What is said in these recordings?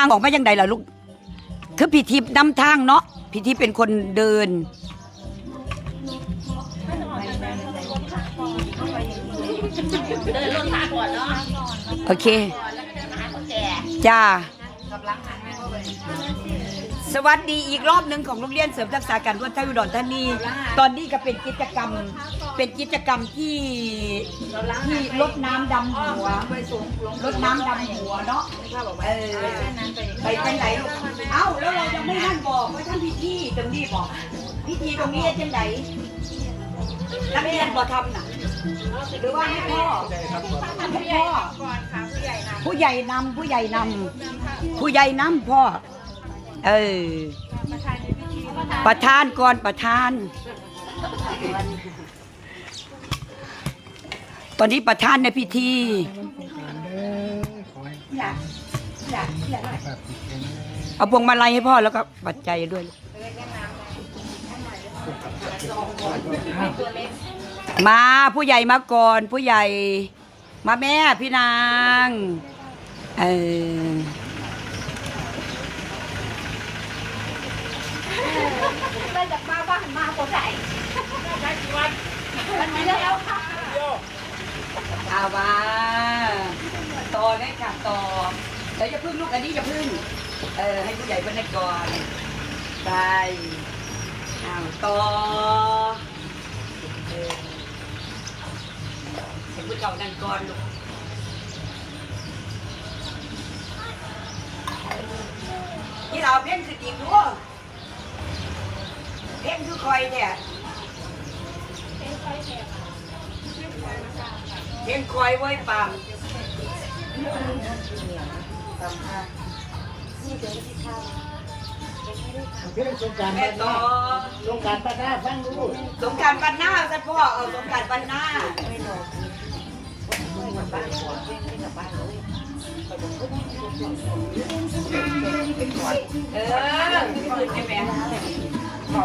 างออกมายังไงล่ะลูกคือพี่ทิพย์นำทางเนาะพี่ทิพย์เป็นคนเดิน เดินลงทางก่อนเนาะโอเค ก่อนแล้วก็เดินหาคนแก่ จ้า สวัสดีอีกรอบหนึ่งของโรงเรียนเสริมทักษะการนวดไทยอุดรธานีตอนนี้ก็เป็นกิจกรรม เป็นกิจกรรมที่ที่ลดน้ำดำหัวลดน้ำดำหัวเนาะเออไปเป็นไหนลูกเอ้าแล้วเรายังไม่ท่านบอกว่าท่านพิธีตรงนี้บอกพิธีตรงนี้จังไหนนักเรียนบ่ทำน่ะหรือว่าให้พ่อให้พ่อผู้ใหญ่นำผู้ใหญ่นำผู้ใหญ่นำพ่อ เออ ประธานก่อนประธาน ตอนนี้ประธานในพิธีเอาพวงมาลัยให้พ่อแล้วก็ปัจจัยด้วย มาผู้ใหญ่มาก่อน ผู้ใหญ่ มาแม่พี่นาง เออ ได้จากบ้าน บ้านมาคไหนมันไม่ได้แล้วค่ะเอามาต่อเลยค่ะต่อเดี๋ยวจะพึ่งลูกอันนี้จะพึ่ง เออให้ผู้ใหญ่เป็นในก่อนได้เอาต่อเออให้ผู้เก่านั่นก่อนลูกนี่เราเพ่งคืออีกด้วย เพ่งคือคอยเนี่ยเพ่งคอยไว้ปั๊มเพื่อนสงการแม่บ้านหต่น้าอสงการบ้านหน้าฟังรู้สงกรารปันหน้าสัพ่อเออสงกรารปันหน้าเออคืนใช่ไหม ใ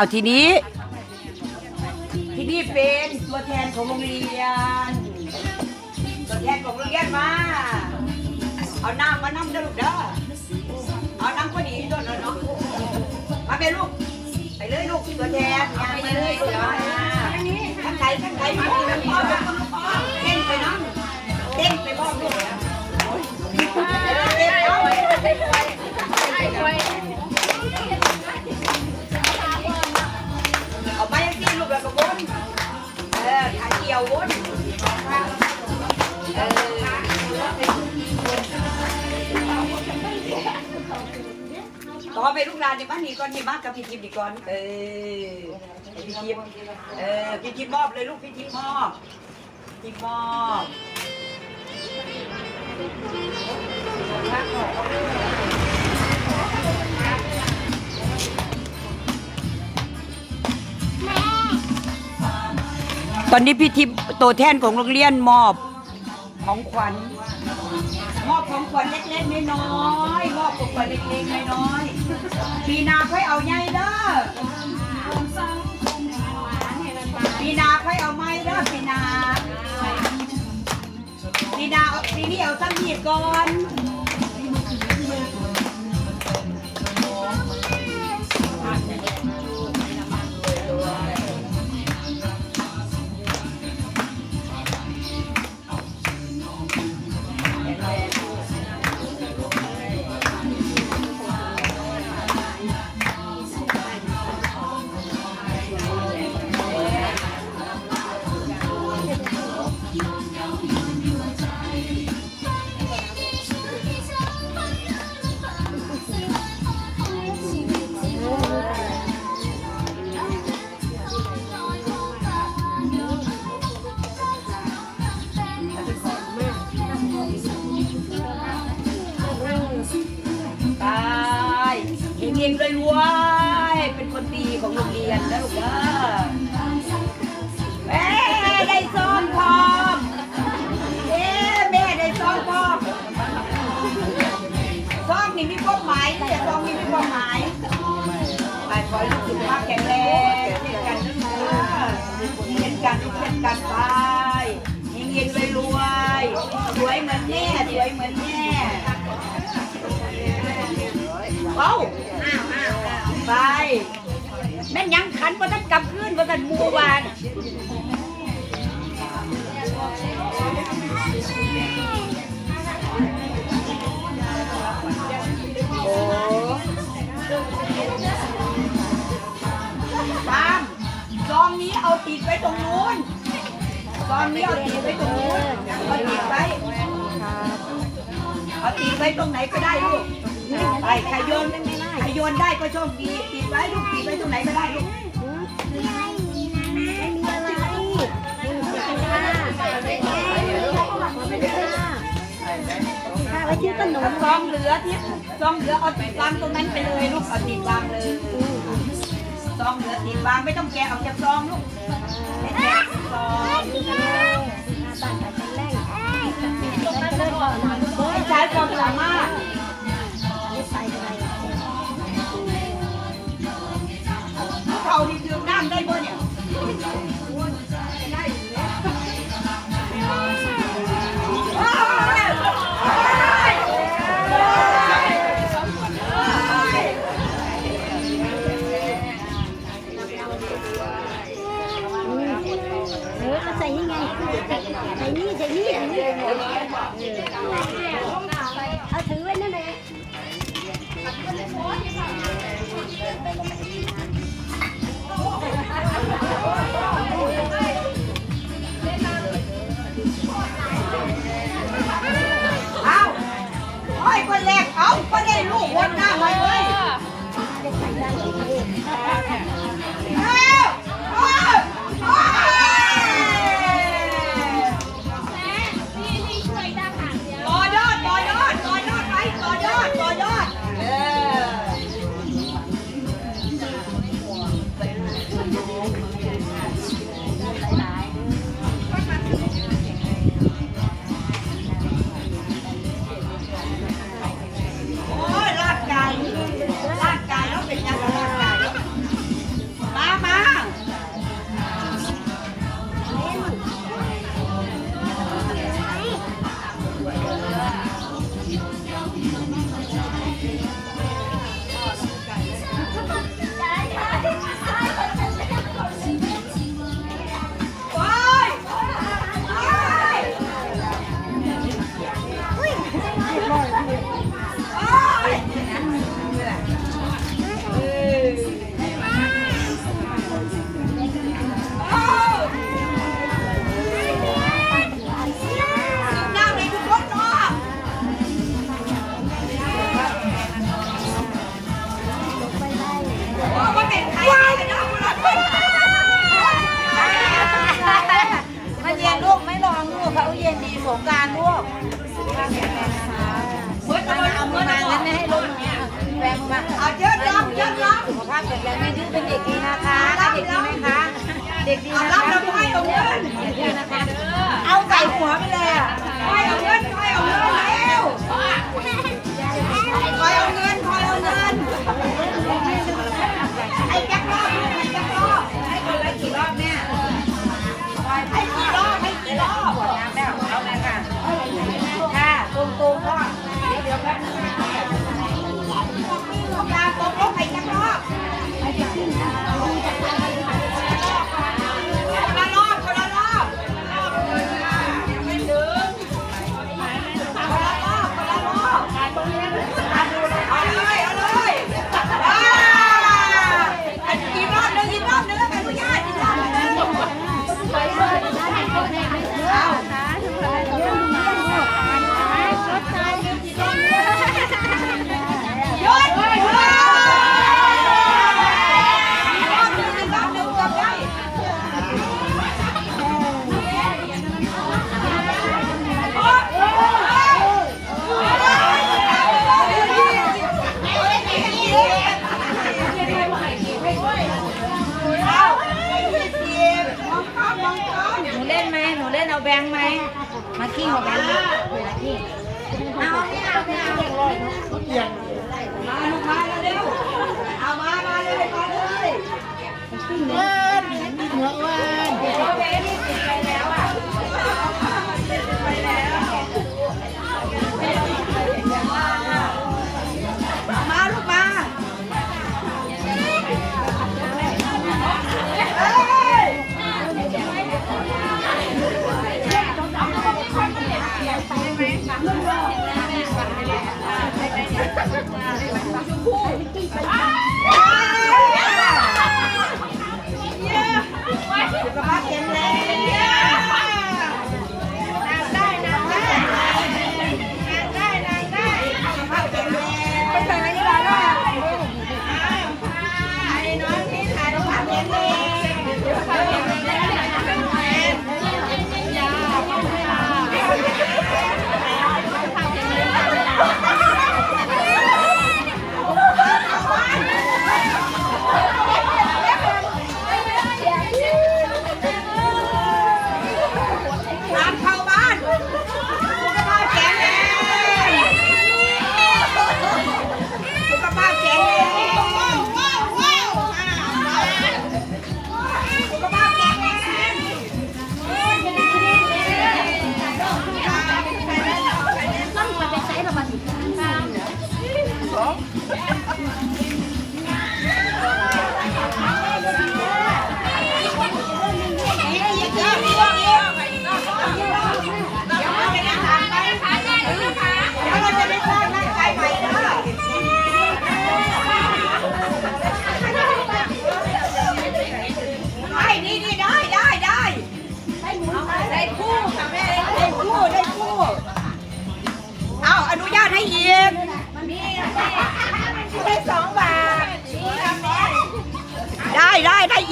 เอาทีนี้ อต่อไปลูกหลานในบ้านนี้ก่อนนี่มากกับพี่ทิพย์ดีก่อนเออพี่ทิพย์เออพี่ทิพย์มอบเลยลูกพี่ทิพย์มอบพี่ทิพย์มอบตอนนี้พี่ทิพย์ตัวแทนของโรงเรียนมอบของขวัญ มอบของขวัญเล็กๆน้อยๆมอบของขวัญเล็กๆน้อยๆปีนาค่อยเอาใหญ่เด้อปีนาค่อยเอาไม้เด้อปีนาปีนาปีนี้เอาตั้งหีบก่อน ลูกเด้อแม่ได้ซ้องพร้อมเอ๊ะแม่ได้ซ้องพร้อมซ้องนี่มีความหมายแต่ซ้องนี่มีความหมายไปขอให้ลูกสุขภาพแข็งแรงเช่นกันนะลูกเด้อเช่นกันเช่นกันไปเงงๆรวยๆสวยเหมือนแม่สวยเหมือนแม่เอ้าไป แม่นยังขันว่าท่านกลับคืนว่าท่านมูวานโอ้ตามซองนี้เอาติดไว้ตรงนู้นซองนี้เอาติดไว้ตรงนู้นเอาติดไว้เอาติดไว้ตรงไหนก็ได้ลูกไปใครโยนใคร โยนได้ก็โชคดีติดไว้ลูกติดไว้ตรงไหนก็ได้ลูกซองเหลือที่ซองเหลือเอาติดวางตรงนั้นไปเลยลูกเอาติดวางเลยซองเหลือติดวางไม่ต้องแกะออกจากซองลูกไม่แกะซองใช้ความสามารถ เอาโอ้ยคนแรกเอาก็ได้ลูกวนหน้าไว้เว้ยเอาเอา แข็งแรงไม่ดื้อเป็นเด็กดีนะคะ เด็กดีไหมคะ เด็กดีเอานะรับคะ เอียงมาลูกมาเร็วเอามามาเลยมาเลยเว้นเหนือเว้นโอเคนี่ติดไปแล้วอะมาลูกมาเฮ้ย สุข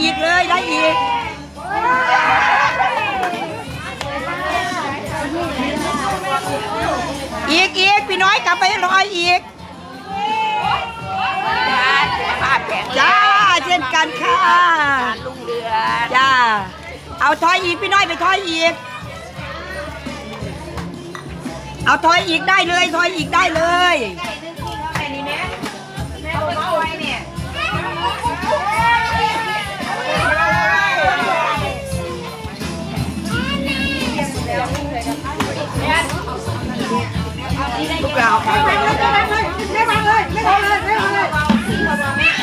อีกเลยได้อีกอีกอีกพี่น้อยกลับไปรอยอีกภาพแข็งแรงจ้าเช่นกันค่ะลุงเรือนจ้าเอาถอยอีกพี่น้อยไปถอยอีก เอาถอยอีกได้เลยถอยอีกได้เลย พวกเราค่ะไม่วางเลยไม่วางเลยไม่วางเลย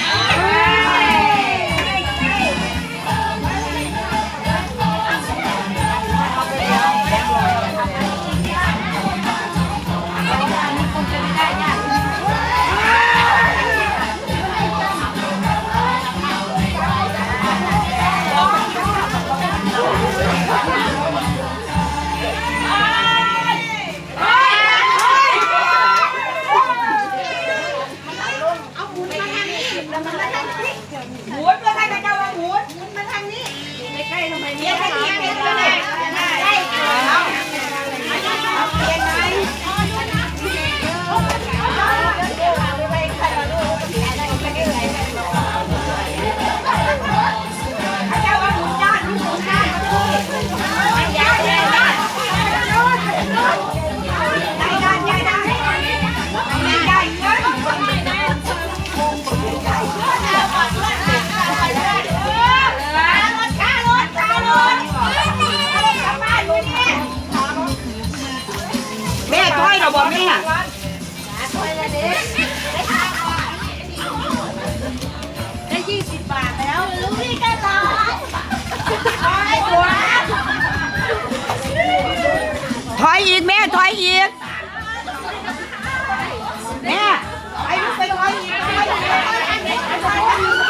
อยอีกแม่ถอยอีกแม่ไปลูกไปถอยอีกถอยอีกถอยอีก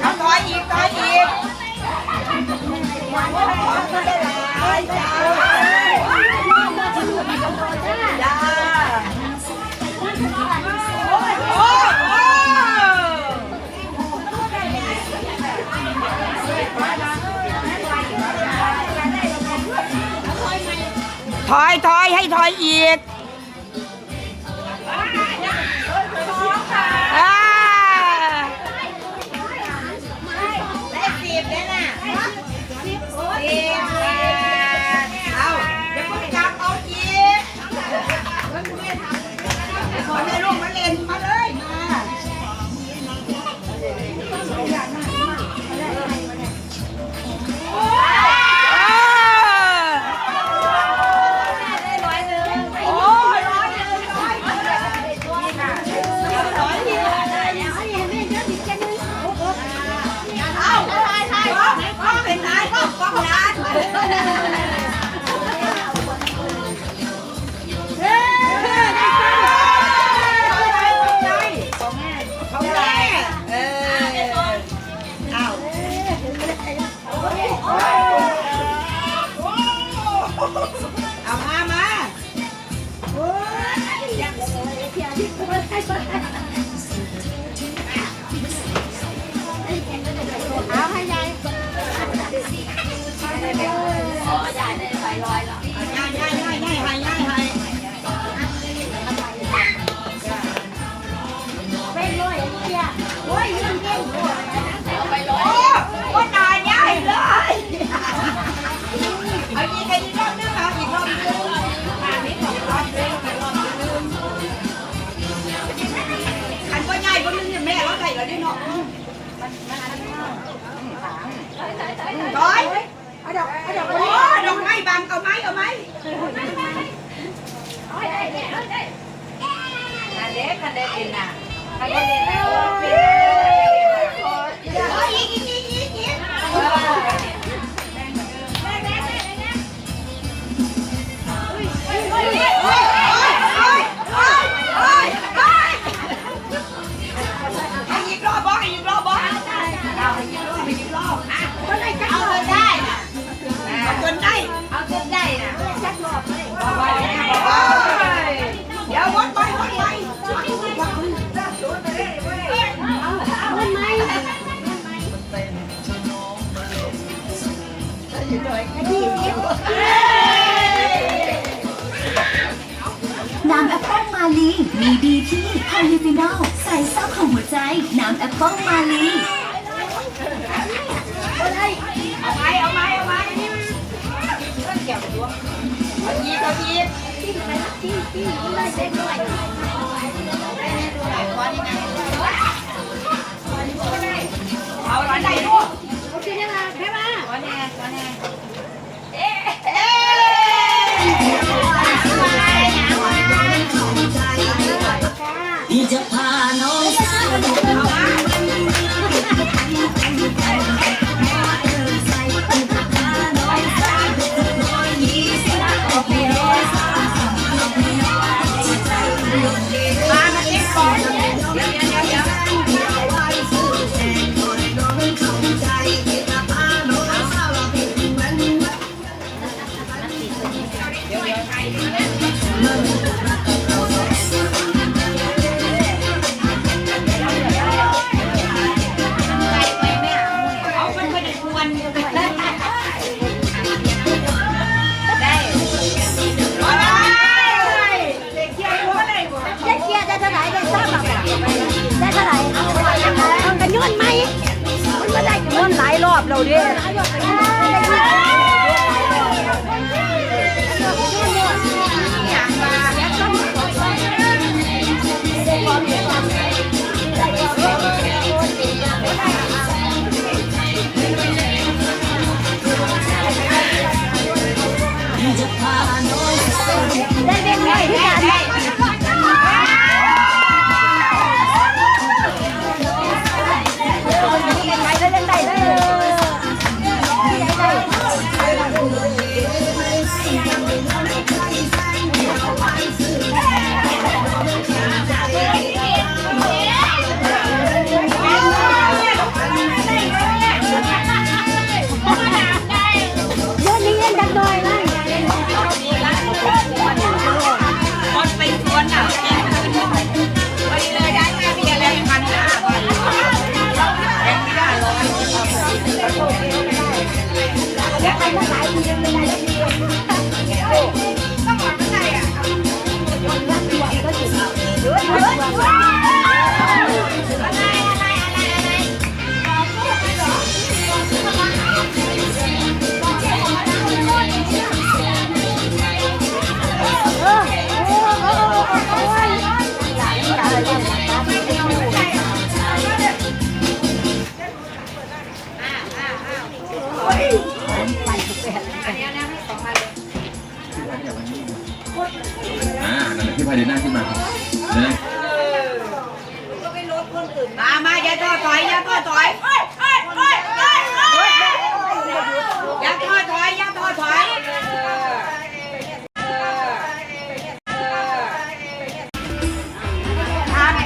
เอาถอยอีกถอยอีก ถอยถอยให้ถอยอีก Rồi. Ở đâu? Ở đâu? Ở đâu máy bằng câu máy ở máy. Thôi đây nè, đây. Anh đẹp, anh đẹp nè. Anh đẹp nè. Thôi đi đi đi đi. Ôi, ôi, ôi.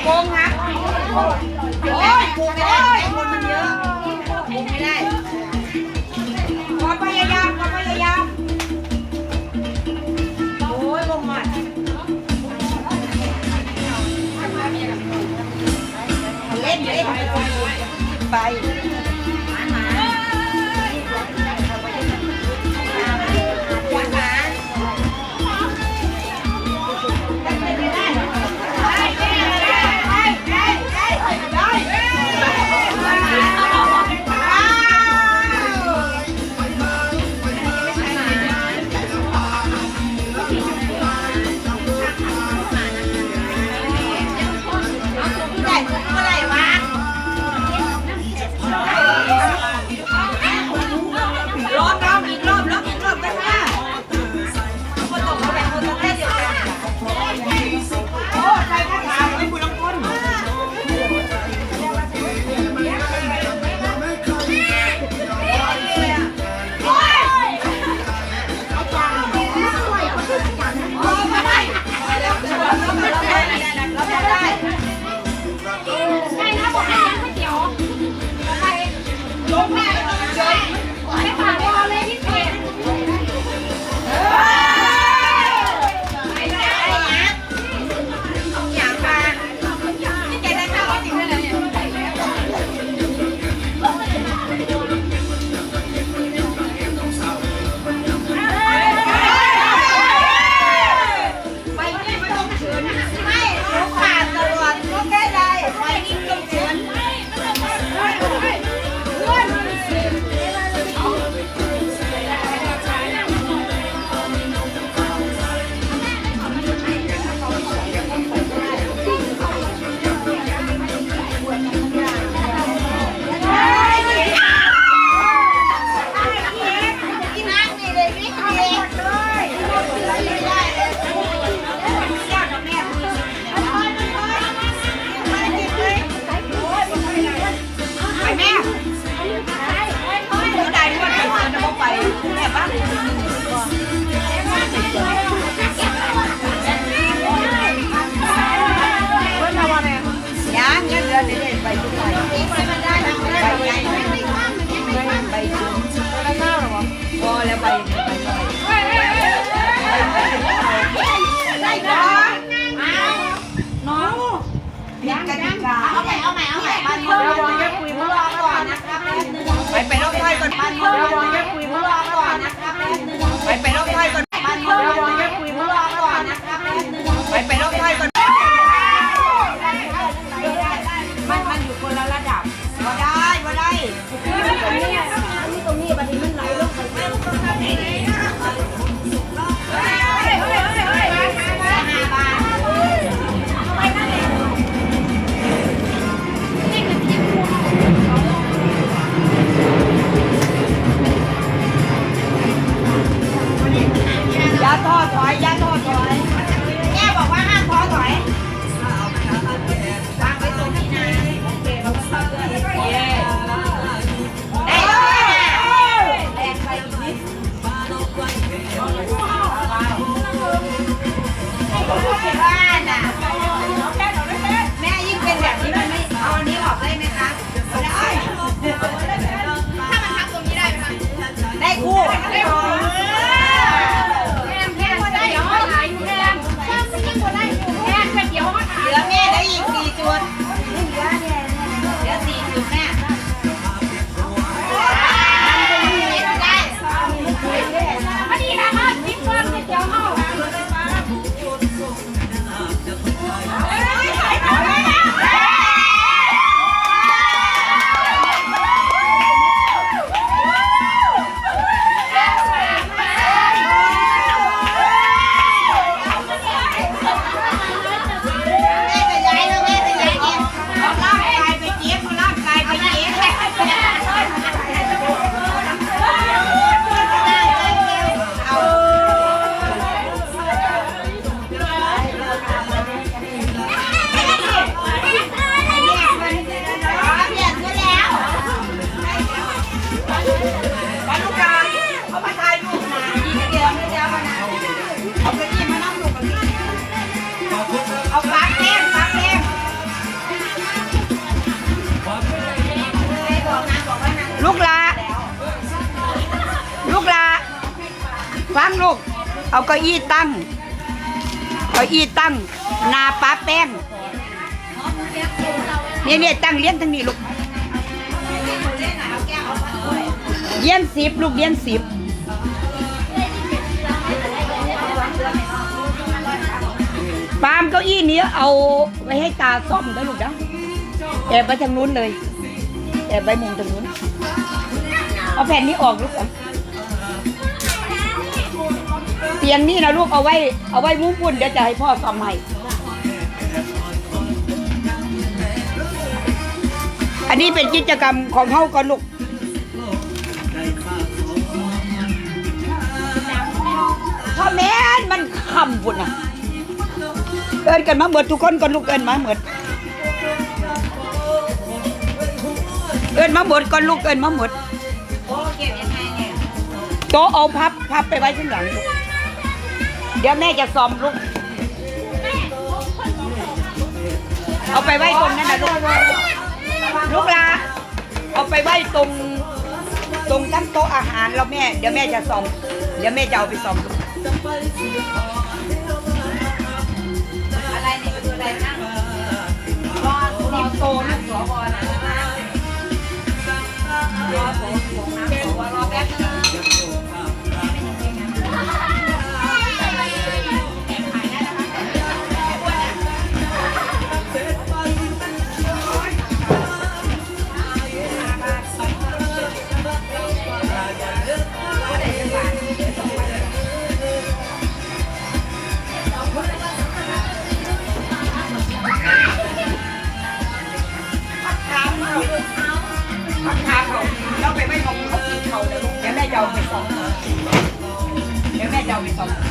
โกงครับโอ้ยโกงไคนมันเยอะไม่ได้ความพยายามความพยายาม โอ้ยลงมาเล่นเล่นไป ตั้งเลี้ยงทั้งนี้ลูกเลี้ยงสิบลูกเลี้ยงสิบปามเก้าอี้นี้เอาไว้ให้ตาซ่อมนะลูกนะแอบไปทางนู้นเลยแอบไปมุมทางนู้น เอาแผ่นนี้ออกลูกอะเตียงนี่นะลูกเอาไว้ เอาไว้มุ้งปุ่นเดี๋ยวจะให้พ่อซ่อมให้ อันนี้เป็นกิจกรรมของเฮาก่อนลูกพ่อแม่มันคำพุ่นนะเอินกันมาหมดทุกคนก่อนลูกเอินมาหมดเอินมาหมดก่อนลูกเอินมาหมดโอ้เก็บยังไงเนี่ยโต๊ะเอาพับพับไปไว้ข้างหลังลูกเดี๋ยวแม่จะซ้อมลูก เอาไปไว้ตรงนั้นนะลูก ลูกลาเอาไปไว้ตรงตรงตั้งโต๊ะอาหารแล้วแม่ เดี๋ยวแม่จะส่อง เดี๋ยวแม่จะเอาไปส่องอะไรเนี่ยคืออะไรนั่งรอรอโตนะสวนะรอโต เดี๋ยว